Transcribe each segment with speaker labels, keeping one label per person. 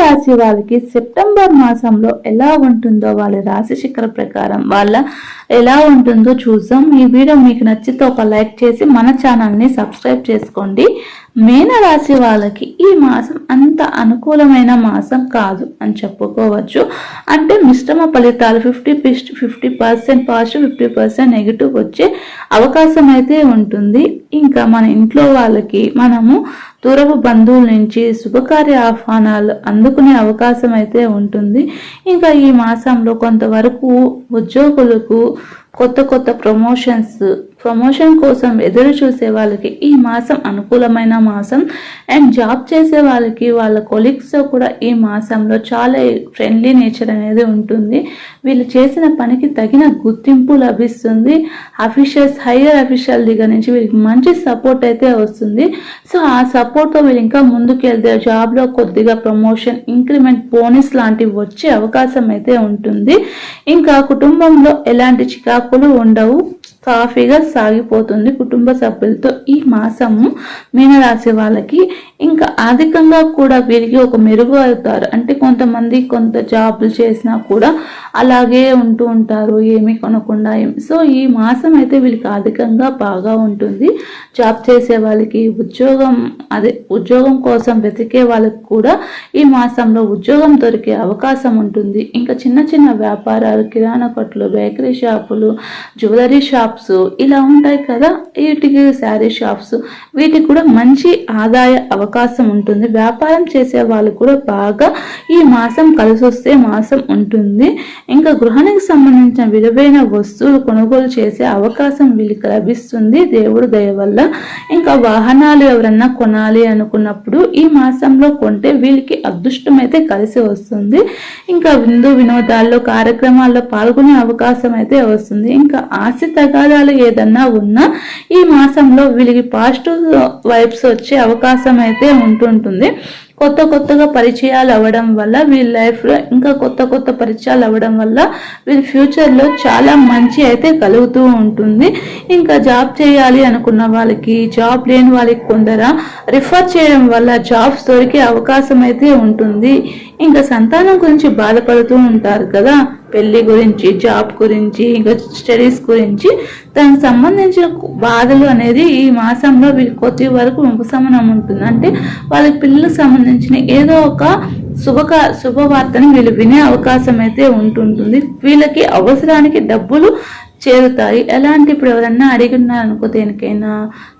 Speaker 1: రాశి వాళ్ళకి సెప్టెంబర్ మాసంలో ఎలా ఉంటుందో వాళ్ళ రాశి శిఖర ప్రకారం వాళ్ళ ఎలా ఉంటుందో చూద్దాం. ఈ వీడియో మీకు నచ్చితే ఒక లైక్ చేసి మన ఛానల్ని సబ్స్క్రైబ్ చేసుకోండి. మీన రాశి వాళ్ళకి ఈ మాసం అంత అనుకూలమైన మాసం కాదు అని చెప్పుకోవచ్చు. అంటే మిశ్రమ ఫలితాలు fifty fifty percent positive fifty percent negative వచ్చే అవకాశం అయితే ఉంటుంది. ఇంకా మన ఇంట్లో వాళ్ళకి మనము దూరపు బంధువుల నుంచి శుభకార్య ఆహ్వానాలు అందుకునే అవకాశం అయితే ఉంటుంది. ఇంకా ఈ మాసంలో కొంతవరకు ఉద్యోగులకు కొత్త కొత్త ప్రమోషన్స్ ప్రమోషన్ కోసం ఎదురు చూసే వాళ్ళకి ఈ మాసం అనుకూలమైన మాసం. అండ్ జాబ్ చేసే వాళ్ళకి వాళ్ళ కొలీగ్స్తో కూడా ఈ మాసంలో చాలా ఫ్రెండ్లీ నేచర్ అనేది ఉంటుంది. వీళ్ళు చేసిన పనికి తగిన గుర్తింపు లభిస్తుంది. అఫీషియల్స్ హయ్యర్ అఫీషియల్ దగ్గర నుంచి వీళ్ళకి మంచి సపోర్ట్ అయితే వస్తుంది. సో ఆ సపోర్ట్తో వీళ్ళు ఇంకా ముందుకెళ్తే జాబ్లో కొద్దిగా ప్రమోషన్ ఇంక్రిమెంట్ బోనస్ లాంటివి వచ్చే అవకాశం అయితే ఉంటుంది. ఇంకా కుటుంబంలో ఎలాంటి చికాకులు ఉండవు. సాఫీగా సాగిపోతుంది కుటుంబ సభ్యులతో ఈ మాసము మీనరాశి వాళ్ళకి. ఇంకా ఆర్థికంగా కూడా వీరికి ఒక మెరుగు అవుతారు. అంటే కొంతమంది కొంత జాబులు చేసినా కూడా అలాగే ఉంటూ ఉంటారు ఏమి కొనకుండా సో ఈ మాసం అయితే వీళ్ళకి ఆర్థికంగా బాగా ఉంటుంది. జాబ్ చేసే వాళ్ళకి ఉద్యోగం అదే ఉద్యోగం కోసం వెతికే వాళ్ళకి కూడా ఈ మాసంలో ఉద్యోగం దొరికే అవకాశం ఉంటుంది. ఇంకా చిన్న చిన్న వ్యాపారాలు కిరాణా కొట్లు బేకరీ షాపులు జ్యువెలరీ షాప్ షాప్స్ ఇలా ఉంటాయి కదా వీటికి శారీ షాప్స్. వీటికి కూడా మంచి ఆదాయ అవకాశం ఉంటుంది. వ్యాపారం చేసే వాళ్ళు కూడా బాగా ఈ మాసం కలిసి వస్తే మాసం ఉంటుంది. ఇంకా గృహానికి సంబంధించిన విలువైన వస్తువులు కొనుగోలు చేసే అవకాశం వీళ్ళకి లభిస్తుంది. దేవుడు దయ వల్ల ఇంకా వాహనాలు ఎవరన్నా కొనాలి అనుకున్నప్పుడు ఈ మాసంలో కొంటే వీళ్ళకి అదృష్టం అయితే కలిసి వస్తుంది. ఇంకా విందు వినోదాల్లో కార్యక్రమాల్లో పాల్గొనే అవకాశం అయితే వస్తుంది. ఇంకా ఆశ వివాదాలు ఏదన్నా ఉన్నా ఈ మాసంలో వీళ్ళకి పాజిటివ్ వైబ్స్ వచ్చే అవకాశం అయితే ఉంటుంటుంది. కొత్త కొత్తగా పరిచయాలు అవ్వడం వల్ల వీళ్ళ లైఫ్లో ఇంకా కొత్త కొత్త పరిచయాలు అవ్వడం వల్ల వీళ్ళ ఫ్యూచర్లో చాలా మంచి అయితే కలుగుతూ ఉంటుంది. ఇంకా జాబ్ చేయాలి అనుకున్న వాళ్ళకి జాబ్ లేని వాళ్ళకి కొందర రిఫర్ చేయడం వల్ల జాబ్స్ దొరికే అవకాశం అయితే ఉంటుంది. ఇంకా సంతానం గురించి బాధపడుతూ ఉంటారు కదా. పెళ్ళి గురించి జాబ్ గురించి ఇంకా స్టడీస్ గురించి దానికి సంబంధించిన బాధలు అనేది ఈ మాసంలో కొద్ది వరకు ఉపశమనం ఉంటుంది. అంటే వాళ్ళ పిల్లలకు సంబంధించిన ఏదో ఒక శుభక శుభవార్తను వీళ్ళు వినే అవకాశం అయితే ఉంటుంటుంది. వీళ్ళకి అవసరానికి డబ్బులు చేరుతాయి. ఎలాంటి ఇప్పుడు ఎవరన్నా అడిగినారనుకో దేనికైనా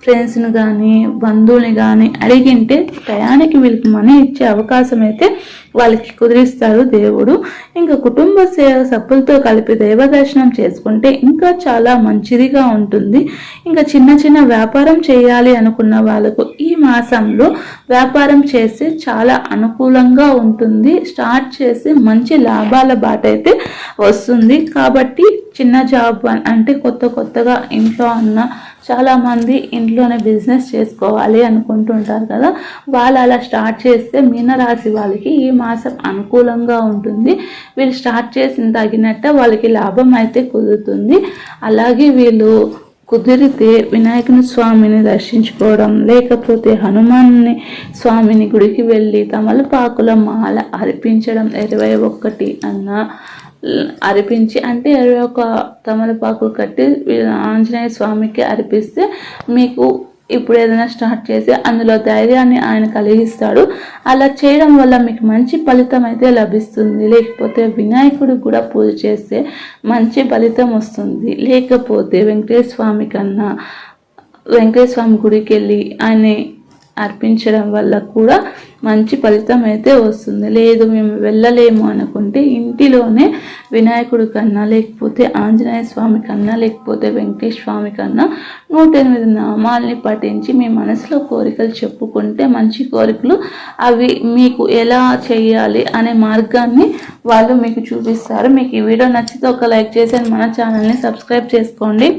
Speaker 1: ఫ్రెండ్స్ని కానీ బంధువుని కానీ అడిగింటే టయానికి వీళ్ళకి మనీ ఇచ్చే అవకాశం అయితే వాళ్ళకి కుదిరిస్తాడు దేవుడు. ఇంకా కుటుంబ సభ్యులతో కలిపి దైవ దర్శనం చేసుకుంటే ఇంకా చాలా మంచిదిగా ఉంటుంది. ఇంకా చిన్న చిన్న వ్యాపారం చేయాలి అనుకున్న వాళ్ళకు ఈ మాసంలో వ్యాపారం చేస్తే చాలా అనుకూలంగా ఉంటుంది. స్టార్ట్ చేసి మంచి లాభాల బాట అయితే వస్తుంది. కాబట్టి చిన్న జాబ్ అంటే కొత్త కొత్తగా ఇంట్లో ఉన్న చాలామంది ఇంట్లోనే బిజినెస్ చేసుకోవాలి అనుకుంటుంటారు కదా. వాళ్ళు అలా స్టార్ట్ చేస్తే మీనరాశి వాళ్ళకి ఈ మాసం అనుకూలంగా ఉంటుంది. వీళ్ళు స్టార్ట్ చేసిన తగినట్టే వాళ్ళకి లాభం అయితే కుదురుతుంది. అలాగే వీళ్ళు కుదిరితే వినాయకుని స్వామిని దర్శించుకోవడం లేకపోతే హనుమాన్ని స్వామిని గుడికి వెళ్ళి తమలపాకుల మాల అర్పించడం ఇరవై ఒకటి అన్న అర్పించి అంటే ఇరవై ఒక తమలపాకులు కట్టి ఆంజనేయ స్వామికి అర్పిస్తే మీకు ఇప్పుడు ఏదైనా స్టార్ట్ చేసి అందులో ధైర్యాన్ని ఆయన కలిగిస్తాడు. అలా చేయడం వల్ల మీకు మంచి ఫలితం అయితే లభిస్తుంది. లేకపోతే వినాయకుడు కూడా పూజ చేస్తే మంచి ఫలితం వస్తుంది. లేకపోతే వెంకటేశ్వర స్వామి కన్నా వెంకటేశ్వర స్వామి గుడికి వెళ్ళి ఆయన అర్పించడం వల్ల కూడా మంచి ఫలితం అయితే వస్తుంది. లేదు మేము వెళ్ళలేము అనుకుంటే ఇంటిలోనే వినాయకుడి కన్నా లేకపోతే ఆంజనేయ స్వామి కన్నా లేకపోతే వెంకటేశ్వర స్వామి కన్నా నూట ఎనిమిది నామాల్ని పఠించి మీ మనసులో కోరికలు చెప్పుకుంటే మంచి కోరికలు అవి మీకు ఎలా చేయాలి అనే మార్గాన్ని వాళ్ళు మీకు చూపిస్తారు. మీకు ఈ వీడియో నచ్చితే ఒక లైక్ చేసి మన ఛానల్ని సబ్స్క్రైబ్ చేసుకోండి.